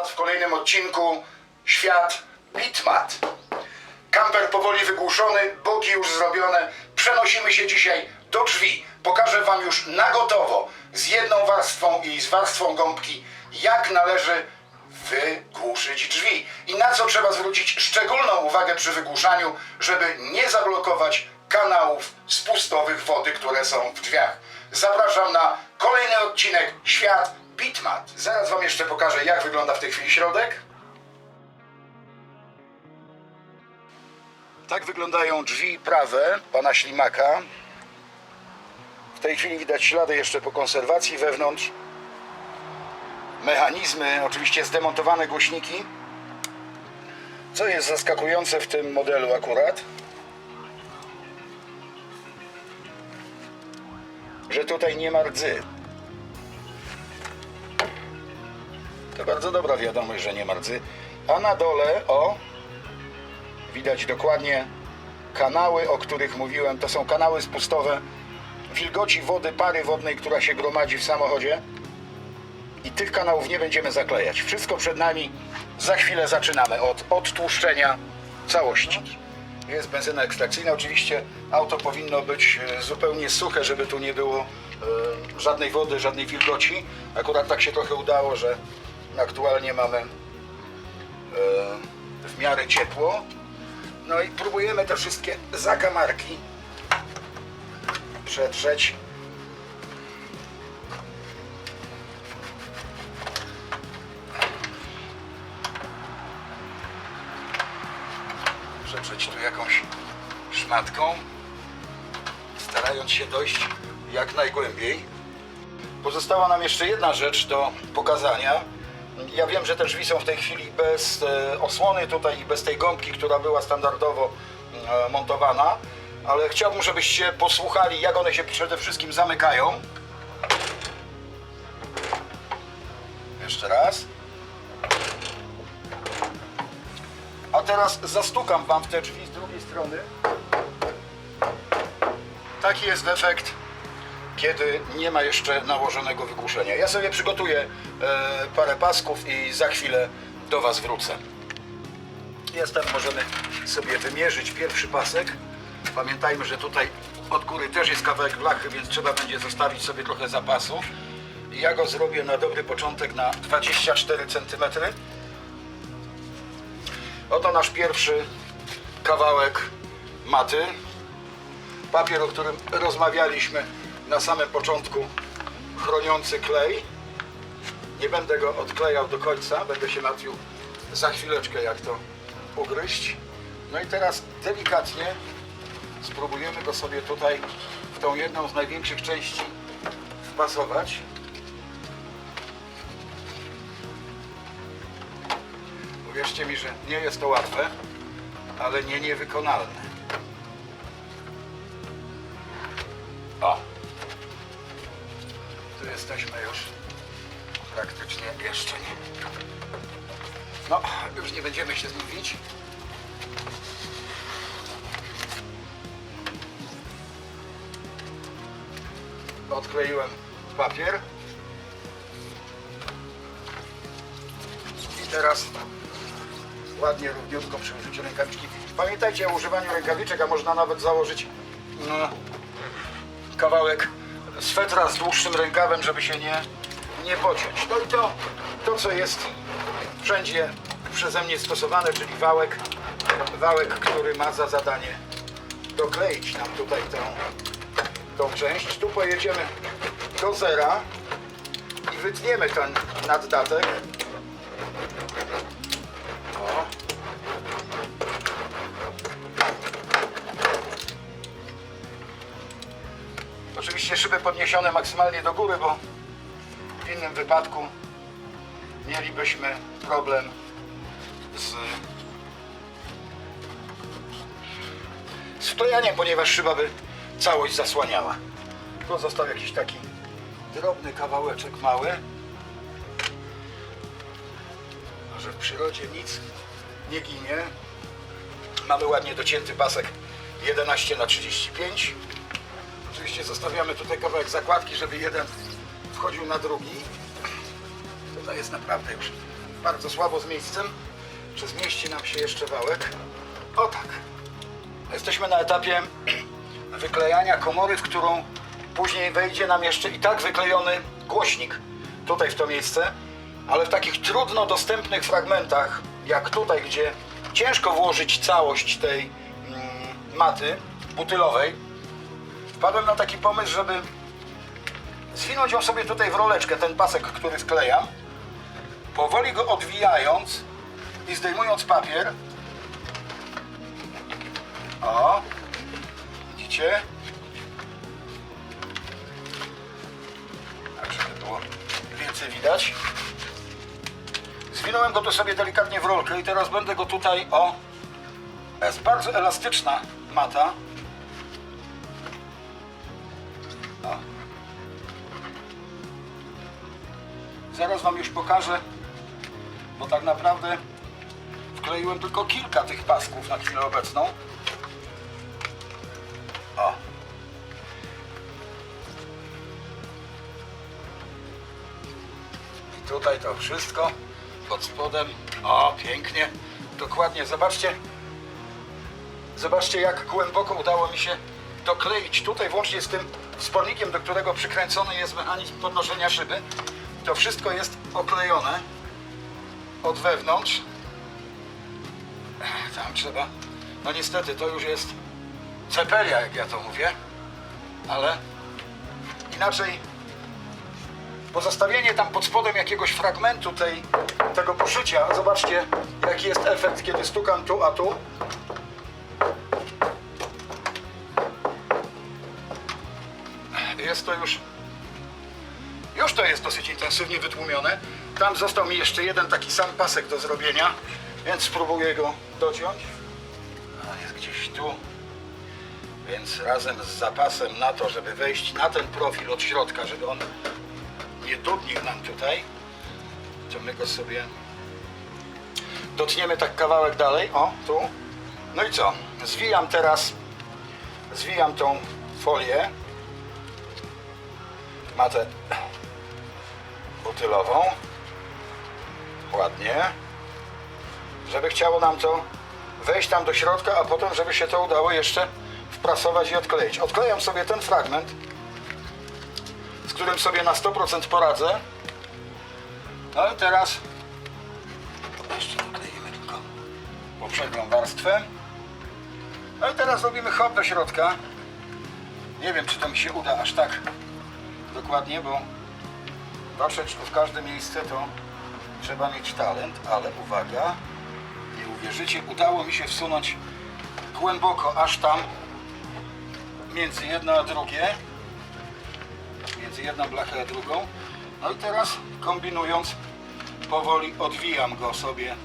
Was w kolejnym odcinku Świat Bitmat. Kamper powoli wygłuszony, boki już zrobione. Przenosimy się dzisiaj do drzwi. Pokażę Wam już na gotowo, z jedną warstwą i z warstwą gąbki, jak należy wygłuszyć drzwi i na co trzeba zwrócić szczególną uwagę przy wygłuszaniu, żeby nie zablokować kanałów spustowych wody, które są w drzwiach. Zapraszam na kolejny odcinek Świat Bitmat. Zaraz Wam jeszcze pokażę, jak wygląda w tej chwili środek. Tak wyglądają drzwi prawe pana Ślimaka. W tej chwili widać ślady jeszcze po konserwacji wewnątrz. Mechanizmy, oczywiście zdemontowane głośniki. Co jest zaskakujące w tym modelu akurat? Że tutaj nie ma rdzy. To bardzo dobra wiadomość, że nie ma rdzy. A na dole, o, widać dokładnie kanały, o których mówiłem. To są kanały spustowe wilgoci wody, pary wodnej, która się gromadzi w samochodzie. I tych kanałów nie będziemy zaklejać. Wszystko przed nami. Za chwilę zaczynamy od odtłuszczenia całości. Jest benzyna ekstrakcyjna. Oczywiście auto powinno być e, zupełnie suche, żeby tu nie było e, żadnej wody, żadnej wilgoci. Akurat tak się trochę udało, że aktualnie mamy e, w miarę ciepło. No i próbujemy te wszystkie zakamarki przetrzeć. Przetrzeć tu jakąś szmatką, starając się dojść jak najgłębiej. Pozostała nam jeszcze jedna rzecz do pokazania. Ja wiem, że te drzwi są w tej chwili bez e, osłony tutaj i bez tej gąbki, która była standardowo e, montowana, ale chciałbym, żebyście posłuchali, jak one się przede wszystkim zamykają. Jeszcze raz. A teraz zastukam Wam w te drzwi z drugiej strony. Taki jest efekt kiedy nie ma jeszcze nałożonego wygłuszenia. Ja sobie przygotuję e, parę pasków i za chwilę do Was wrócę. Jestem, możemy sobie wymierzyć pierwszy pasek. Pamiętajmy, że tutaj od góry też jest kawałek blachy, więc trzeba będzie zostawić sobie trochę zapasu. Ja go zrobię na dobry początek na 24 cm. Oto nasz pierwszy kawałek maty papier, o którym rozmawialiśmy na samym początku, chroniący klej. Nie będę go odklejał do końca, będę się martwił za chwileczkę, jak to ugryźć. No i teraz delikatnie spróbujemy go sobie tutaj w tą jedną z największych części wpasować. Uwierzcie mi, że nie jest to łatwe, ale nie niewykonalne. Jesteśmy już praktycznie jeszcze nie. No, już nie będziemy się zmówić. Odkleiłem papier. I teraz ładnie, równiutko przy użyciu rękawiczki. Pamiętajcie o używaniu rękawiczek, a można nawet założyć no, kawałek swetra z dłuższym rękawem, żeby się nie, nie pociąć. No i to, to, co jest wszędzie przeze mnie stosowane, czyli wałek, wałek, który ma za zadanie dokleić nam tutaj tą, tą część. Tu pojedziemy do zera i wytniemy ten naddatek. Oczywiście szyby podniesione maksymalnie do góry, bo w innym wypadku mielibyśmy problem z, z ponieważ szyba by całość zasłaniała. Tu został jakiś taki drobny kawałeczek mały. Może w przyrodzie nic nie ginie. Mamy ładnie docięty pasek 11 na 35 Oczywiście zostawiamy tutaj kawałek zakładki, żeby jeden wchodził na drugi. Tutaj jest naprawdę już bardzo słabo z miejscem. Czy zmieści nam się jeszcze wałek? O tak. Jesteśmy na etapie wyklejania komory, w którą później wejdzie nam jeszcze i tak wyklejony głośnik tutaj w to miejsce, ale w takich trudno dostępnych fragmentach, jak tutaj, gdzie ciężko włożyć całość tej mm, maty butylowej, wpadłem na taki pomysł, żeby zwinąć ją sobie tutaj w roleczkę, ten pasek, który wklejam, powoli go odwijając i zdejmując papier. O, widzicie? Tak, żeby było więcej widać. Zwinąłem go tu sobie delikatnie w rolkę i teraz będę go tutaj, o, jest bardzo elastyczna mata. Zaraz Wam już pokażę, bo tak naprawdę wkleiłem tylko kilka tych pasków na chwilę obecną. O. I tutaj to wszystko pod spodem. O, pięknie. Dokładnie, zobaczcie. Zobaczcie, jak głęboko udało mi się dokleić. Tutaj włącznie z tym spornikiem, do którego przykręcony jest mechanizm podnoszenia szyby. To wszystko jest oklejone od wewnątrz. Tam trzeba. No niestety, to już jest cepelia, jak ja to mówię. Ale inaczej pozostawienie tam pod spodem jakiegoś fragmentu tej, tego poszycia. Zobaczcie, jaki jest efekt, kiedy stukam tu, a tu. Jest to już już to jest dosyć intensywnie wytłumione. Tam został mi jeszcze jeden taki sam pasek do zrobienia, więc spróbuję go dociąć. A jest gdzieś tu. Więc razem z zapasem na to, żeby wejść na ten profil od środka, żeby on nie dudnił nam tutaj, to my go sobie dotniemy tak kawałek dalej. O, tu. No i co? Zwijam teraz, zwijam tą folię, matę butylową. Ładnie. Żeby chciało nam to wejść tam do środka, a potem, żeby się to udało jeszcze wprasować i odkleić. Odklejam sobie ten fragment, z którym sobie na 100% poradzę. No i teraz jeszcze dokleimy tylko poprzednią warstwę. No i teraz robimy hop do środka. Nie wiem, czy to mi się uda aż tak dokładnie, bo dotrzeć tu w każde miejsce to trzeba mieć talent, ale uwaga, nie uwierzycie, udało mi się wsunąć głęboko, aż tam między jedno a drugie, między jedną blachę a drugą. No i teraz kombinując, powoli odwijam go sobie,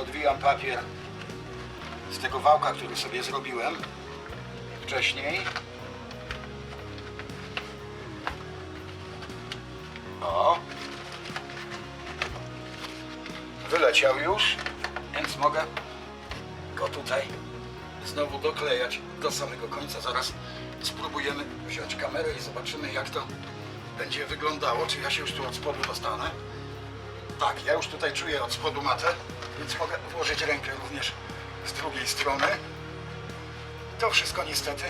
odwijam papier z tego wałka, który sobie zrobiłem wcześniej. O. Wyleciał już, więc mogę go tutaj znowu doklejać do samego końca. Zaraz spróbujemy wziąć kamerę i zobaczymy jak to będzie wyglądało. Czy ja się już tu od spodu dostanę? Tak, ja już tutaj czuję od spodu matę, więc mogę włożyć rękę również z drugiej strony. To wszystko niestety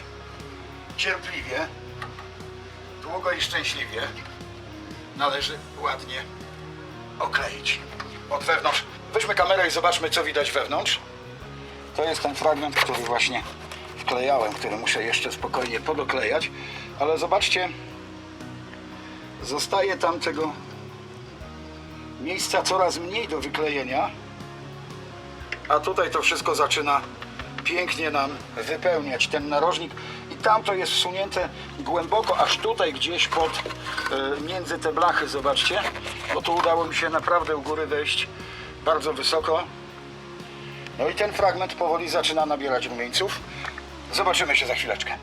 cierpliwie, długo i szczęśliwie należy ładnie okleić od wewnątrz. Weźmy kamerę i zobaczmy, co widać wewnątrz. To jest ten fragment, który właśnie wklejałem, który muszę jeszcze spokojnie podoklejać, ale zobaczcie, zostaje tam tego miejsca coraz mniej do wyklejenia, a tutaj to wszystko zaczyna pięknie nam wypełniać ten narożnik i tam to jest wsunięte głęboko, aż tutaj gdzieś pod e, między te blachy, zobaczcie, bo tu udało mi się naprawdę u góry wejść bardzo wysoko. No i ten fragment powoli zaczyna nabierać rumieńców. Zobaczymy się za chwileczkę.